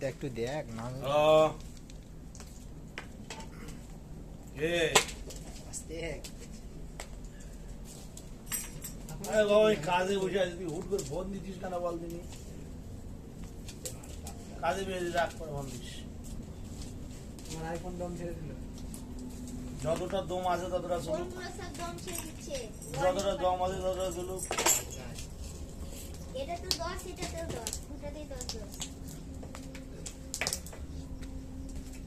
মিউটটা একটু দেখ না কাজে বসে আছিস তুই হুট করে ফোন দিচ্ছিস কেন বল দিনি কাজে বেরিয়ে রাখ করে ফোন দিস আমার আইফোন দম ছেড়ে দিল? যতটা দম আছে ততটা চলুক। সব দম ছেড়ে দিচ্ছে? যতটা দম আছে ততটা চলুক। এটা তো দশ এটাতেও দশ দুটাতেই দশ দশ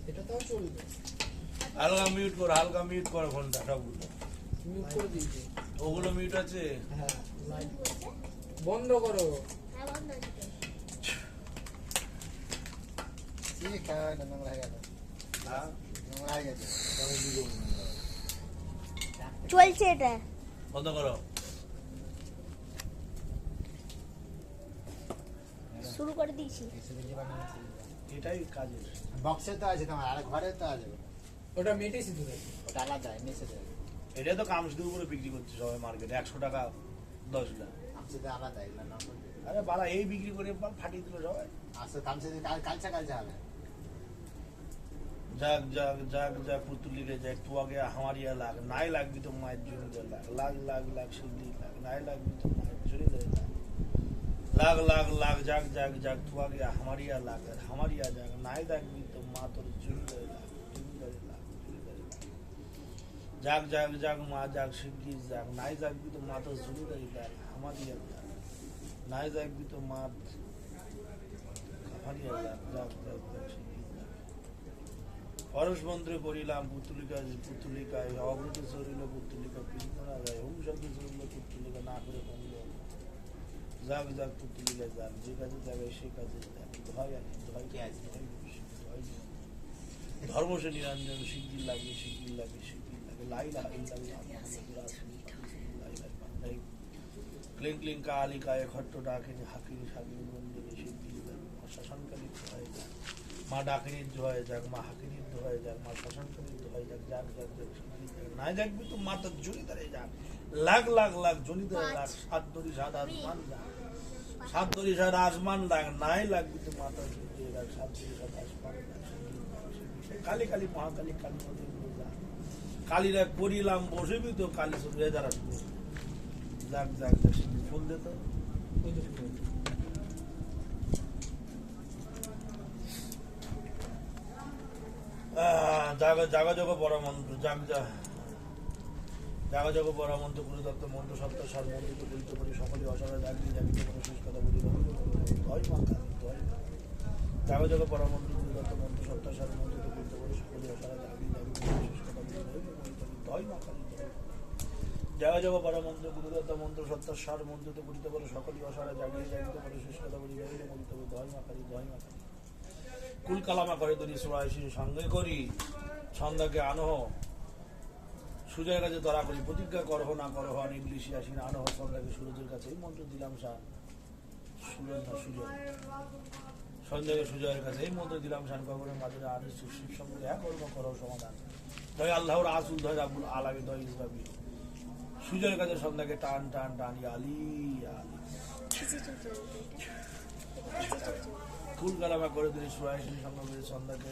এটা তো চলবে হালকা মিউট কর হালকা মিউট কর ফোনটা সবগুলো মিউট ওগুলো মিউট আছে? হ্যাঁ লাইট বলছে বন্ধ করো। হ্যাঁ বন্ধ গেছে চলছে এটা। বন্ধ করো। শুরু করে দিয়েছি। এটাই কাজের বক্সে তো আছে তোমার আর ঘরে তো আছে ওটা মেটেছি তো দেখো। ওটা আলাদা নিচে দেবে এটা তো কামসিদের উপরে বিক্রি করছে সবাই মার্কেটে একশো টাকা দশ গ্রাম কামসে তো আলাদা এগুলো না আরে বাড়া এই বিক্রি করে বাল ফাটিয়ে দিল সবাই আসলে কামসে কালচা কালচা হবে जाग जाग जाग जाग पुतली के जाग तू आ गया हमारी लाग नाई लाग भी तो मार जुड़ी दे लाग लाग लाग लाग सिद्धि लाग नाई लाग भी तो मार जुड़ी दे लाग लाग लाग लाग जाग जाग जाग तू आ गया हमारी लाग हमारी आ जाग नाई लाग भी तो माँ तो जुड़ी दे लाग जुड़ी दे लाग जुड़ी दे लाग जाग जाग जाग माँ जाग सिद्धि जाग नाई जाग भी तो माँ तो जुड़ी दे लाग हमारी आ जाग नाई जाग भी तो माँ हमारी आ जाग जाग जाग जाग सिद्धि जाग পরশ মন্ত্রে করিলাম পুতুলিকা পুতুলিকায় অগ্রত চরিল পুতুলিকা পিঙ্কনা যায় যাক যাক পুতুলিকা যাক যে কাজে যাবে সে কাজে যাক ধয় আনি ধয় কে আছে? ধর্ম সে নিরঞ্জন শিগগির লাগে শিগগির লাগে শিগগির লাগে লাই লাই ক্লিং ক্লিং কালিকায় খট্ট ডাকিনি হাকিনি সাকিনি মন্দিরে শিগগির লাগে শ্মশানকালী হয়ে যায় মা ডাকিনীর হয়ে যাক মা হাকিনীর হয়ে যাক মা শ্মশানকালীর হয়ে যাক যাক যাক যাক যাক। যাকবি তো মা তোর জড়ি ধরে যাক লাখ লাখ লাখ জড়ি ধরে লাখ সাত দড়ি সাত আসমান যাক সাত দড়ি সাত আসমান লাগ নাই লাগবি তো মা তোর জড়ি সাত আসমান। কালী কালী মহাকালী, কালী কালীরা করিলাম, বসেবি তো কালী শুধু এদারা শুধু যাক যাক ফুল দে তো। জাগা জাগা জগ বড় মন্ত্র। জাগ যা। জাগা জগ বড় মন্ত্র, গুরু দত্ত মন্ত্র সত্য সার মন্ত্রিত বলিত করি সকলে অসারা জাগি জাগিতে কোনো শেষ কথা বলি। ধয় মা কালী ধয় মা। জাগা বড় মন্ত্র, গুরু দত্ত মন্ত্র সত্য সার মন্ত্রিত বলিত করি সকলে অসারা জাগি জাগিতে কোনো শেষ কথা বলি। ধয় মা কালী ধয় মা। বড় মন্ত্র, গুরু দত্ত মন্ত্র সত্য সার মন্ত্রিত বলিত করে সকলে অসারা জাগি জাগিতে কোনো শেষ বলি। জাগিতে বলিত ধয় মা কালী ধয় মা কুল কালামা করে ধরি সুরাইশি সঙ্গে করি ছন্দাকে আনহ। সুজয়ের কাছে ধরা করি প্রতিজ্ঞা করহ না করহ ইংলিশে আসি না আনহ ছন্দাকে সুরজের কাছে। এই মন্ত্র দিলাম শান সুরজ সুজয় সন্ধ্যাকে সুজয়ের কাছে। এই মন্ত্র দিলাম শান কবরের মাঝে আনিস শিব সঙ্গে এক কর্ম করো, সমাধান। দয় আল্লাহর আসুল দয় আবুল আলামী দয় ইসলামী সুজয়ের কাছে সন্ধ্যাকে টান টান টান আলি আলী। ফুল গালামা করে দিলি সুরাইশিনী সঙ্গে সন্ধ্যাকে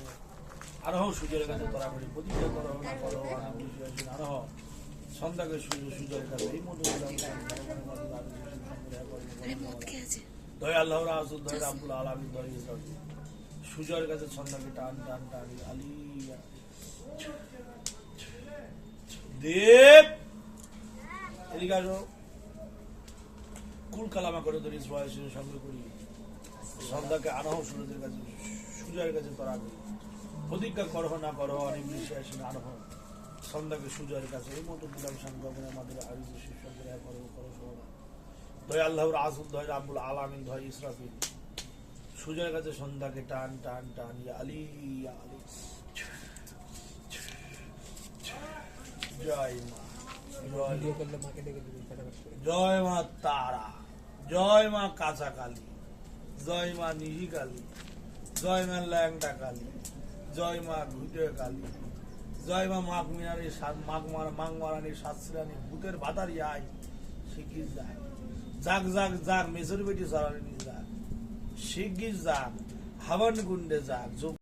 আরহ সূর্যের কাছে তোরা করি প্রতিজ্ঞা করো না করো সুরাইশিনী আরহ সন্ধ্যাকে সূর্য সূর্যের কাছে এই মতো দয় আল্লাহ রাসুল দয় আব্দুল আলমী দয় সূর্যের কাছে সন্ধ্যাকে টান টান টান আলী দেব এদিকে আসো কুল কালামা করে ধরি সুরাইশিনীর সঙ্গে করি সন্ধ্যাকে আনহ সুরজের কাছে সুজয়ের কাছে তোরা করি প্রতিজ্ঞা করহ না করহ অনেক না আনহ সন্ধ্যাকে সুজয়ের কাছে এই মতো দিলাম সাংবাদিক আমাদের আগে শিব সঙ্গে করো করো সমাধান দয় আল্লাহর আসুল দয় আব্বুল আলামিন দয় ইসরাফিল। সুজয়ের কাছে সন্ধ্যাকে টান টান টান ইয়া আলী ইয়া আলী। জয় মা করে। জয় মা তারা জয় মা কাঁচা কালী জয় মা নিহি কালী জয় মা ল্যাংটা কালী। জয় মা ঘুটে কালী। জয় মা মাঘ মিনারি মাঘ মারা মাঘ মারানি সাতশ্রানি ভূতের ভাতারি আয়। শিগির যাক। যাক যাক যাক, মেজর বেটি সারানি যাক। শিগগির যাক। হাবান গুন্ডে যাক।